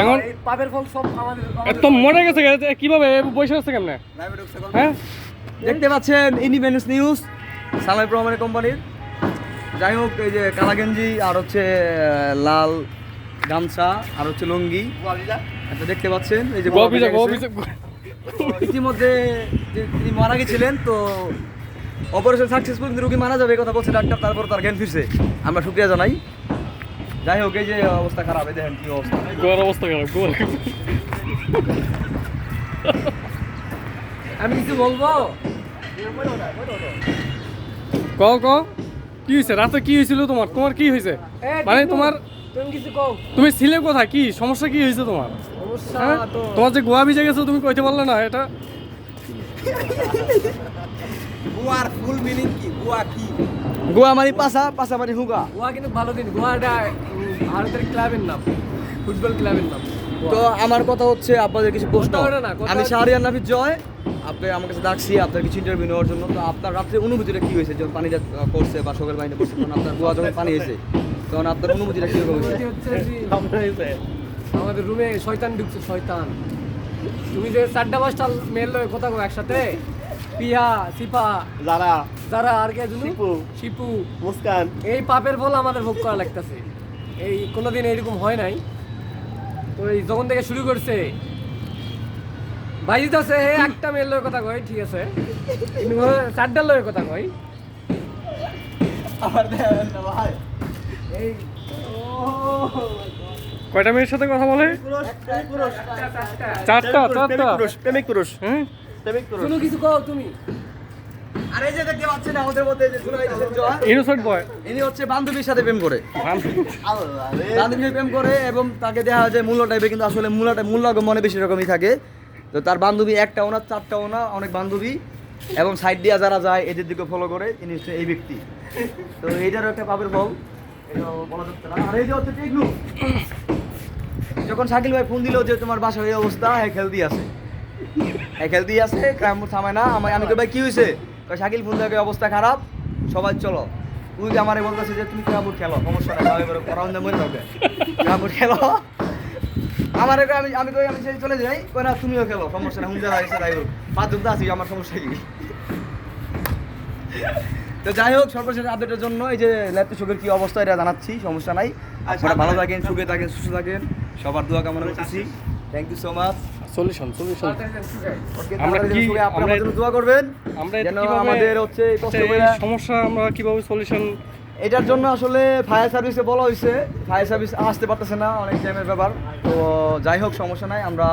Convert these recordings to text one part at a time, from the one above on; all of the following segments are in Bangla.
এখন পাপের ফল সব আমাদের এত মরে গেছে কীভাবে? বসে আছে কেমনে? হ্যাঁ? দেখতে পাচ্ছেন ইন্ডিপেন্ডেন্স নিউজ সালাম রহমানের কোম্পানির। যাই হোক এই যে কালা গেঞ্জি আর হচ্ছে লাল গামছা আর হচ্ছে লুঙ্গি। এটা দেখতে পাচ্ছেন এই যে। ইতিমধ্যে যে তিনি মারা গেছিলেন তো অপারেশন সাকসেসফুল রোগী মারা যাবে এই কথা বলছে ডাক্তার তারপর তার জ্ঞান ফিরছে। আমরা শুক্রিয়া জানাই। যাই হোক এই যে অবস্থা খারাপ এই দেখেন কি অবস্থা। গোয়ার অবস্থা খারাপ গোয়ার আমি কিছু বলব? ক ক কি হয়েছে রাতে কি হয়েছিল তোমার? তোমার কি হয়েছে মানে তোমার তুমি কিছু কও। তুমি ছিলে কোথায়? কি? সমস্যা কি হয়েছে তোমার? হ্যাঁ? তোমার যে গোয়া ভিজে গেছো তুমি কইতে পারলে না এটা? গোয়ার ফুল মিনিং কি? গোয়া কি? গোয়া মানে পাশা পাশা মানে হুগা। গোয়া কিন্তু ভালো দিন গোয়াটা ভারতের ক্লাবের নাম ফুটবল ক্লাবের নাম। তো আমার কথা হচ্ছে আপনাদের কিছু প্রশ্ন। আমি শাহরিয়ার নাফিজ জয় আপনি আমার কাছে ডাকছি আপনার কিছু ইন্টারভিউ নেওয়ার জন্য। তো আপনার রাত্রে অনুভূতিটা কি হয়েছে? যখন পানিটা পড়ছে বা সকাল পানিটা পড়ছে তখন আপনার গোয়া যখন পানি হয়েছে তখন আপনার অনুভূতিটা কীরকম হয়েছে? অনুভূতি হচ্ছে আমাদের রুমে শয়তান ঢুকছে শয়তান। তুমি যে চারটা পাঁচটা মেল কথা কো একসাথে পিয়া সিপা যারা যারা আর কে জুনু শিপু। শিপু। মুস্কান। এই পাপের ফল আমাদের ভোগ করা লাগতেছে। এই কোনোদিন এরকম হয় নাই। তো এই যখন থেকে শুরু করছে বাইজিত আছে হে একটা মেয়ের লয়ের কথা কয় ঠিক আছে। চারটার লয়ের কথা কয়। এই কয়টা মেয়ের সাথে কথা বলে? চারটা চারটা। পুরুষ প্রেমিক পুরুষ। হ্যাঁ? প্রেমিক পুরুষ কোনো কিছু কও তুমি। আর যে দেখতে পাচ্ছেন আমাদের মধ্যে যে জুনাইদ হোসেন জয় ইনোসেন্ট বয় ইনি হচ্ছে বান্ধবীর সাথে প্রেম করে। বান্ধবীর প্রেম করে এবং তাকে দেখা যায় মূল্য টাইপে কিন্তু আসলে মূল্যটা মূল্য মনে বেশি রকমই থাকে। তো তার বান্ধবী একটা না চারটা ওনা অনেক বান্ধবী। এবং সাইড দিয়া যারা যায় এদের দিকে ফলো করে ইনি হচ্ছে এই ব্যক্তি। তো এইটারও একটা পাপের ফল এটাও বলা যাচ্ছে না। আর এই যে হচ্ছে যখন শাকিল ভাই ফোন দিল যে তোমার বাসার এই অবস্থা হ্যাঁ খেলতি আছে। হ্যাঁ খেলতি আছে থামায় না। আমার আমি ভাই কি হয়েছে শাকিল ফোন অবস্থা খারাপ সবাই চলো। তুই যে আমারে বলতেছে যে তুমি খেলো সমস্যা করাউন দে মরে যাবে খেলো? আমার আমি আমি কই আমি সেই চলে যাই। কই না তুমিও খেলো সমস্যা নাই হুন্দা আছে তাই হোক। পাঁচ তো আছি আমার সমস্যা কি? তো যাই হোক সর্বশেষ আপডেটের জন্য এই যে ল্যাপটপ সুখের কি অবস্থা এটা জানাচ্ছি সমস্যা নাই। আপনারা ভালো থাকেন সুখে থাকেন সুস্থ থাকেন। সবার দোয়া কামনা করতেছি। Thank you so much solution solution আমরা কি- আমরা- দোয়া করবেন আমরা যেন আমাদের হচ্ছে সমস্যা আমরা কীভাবে সলিউশন এটার জন্য আসলে ফায়ার সার্ভিসে বলা হয়েছে। ফায়ার সার্ভিস আসতে পারতেছে না অনেক টাইমের ব্যাপার। তো যাই হোক সমস্যা নাই আমরা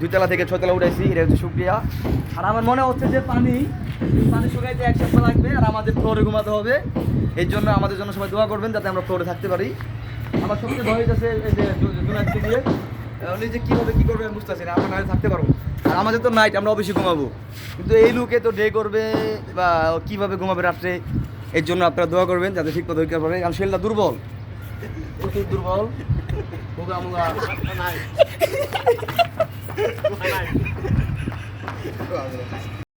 দুইতলা থেকে ছয়তলা উঠাইছি এটা হচ্ছে সুক্রিয়া। আর আমার মনে হচ্ছে যে পানি পানি শুকাইতে এক সপ্তাহ লাগবে আর আমাদের ফ্লোরে ঘুমাতে হবে। এর জন্য আমাদের জন্য সবাই দোয়া করবেন যাতে আমরা ফ্লোরে থাকতে পারি। আমার সবচেয়ে ভয় হইতেছে এই যে জুনাইদকে দিয়ে উনি যে কীভাবে কী করবে আমি বুঝতেছি না আমরা নাইটে থাকতে পারব আর আমাদের তো নাইট আমরা অবশ্যই ঘুমাবো। কিন্তু এই লুকে তো ডে করবে বা কীভাবে ঘুমাবে রাত্রে এর জন্য আপনারা দোয়া করবেন যাতে ঠিক মতো পারে কারণ শরীরটা দুর্বল। প্রচুর দুর্বল। মুগা মুগা নাই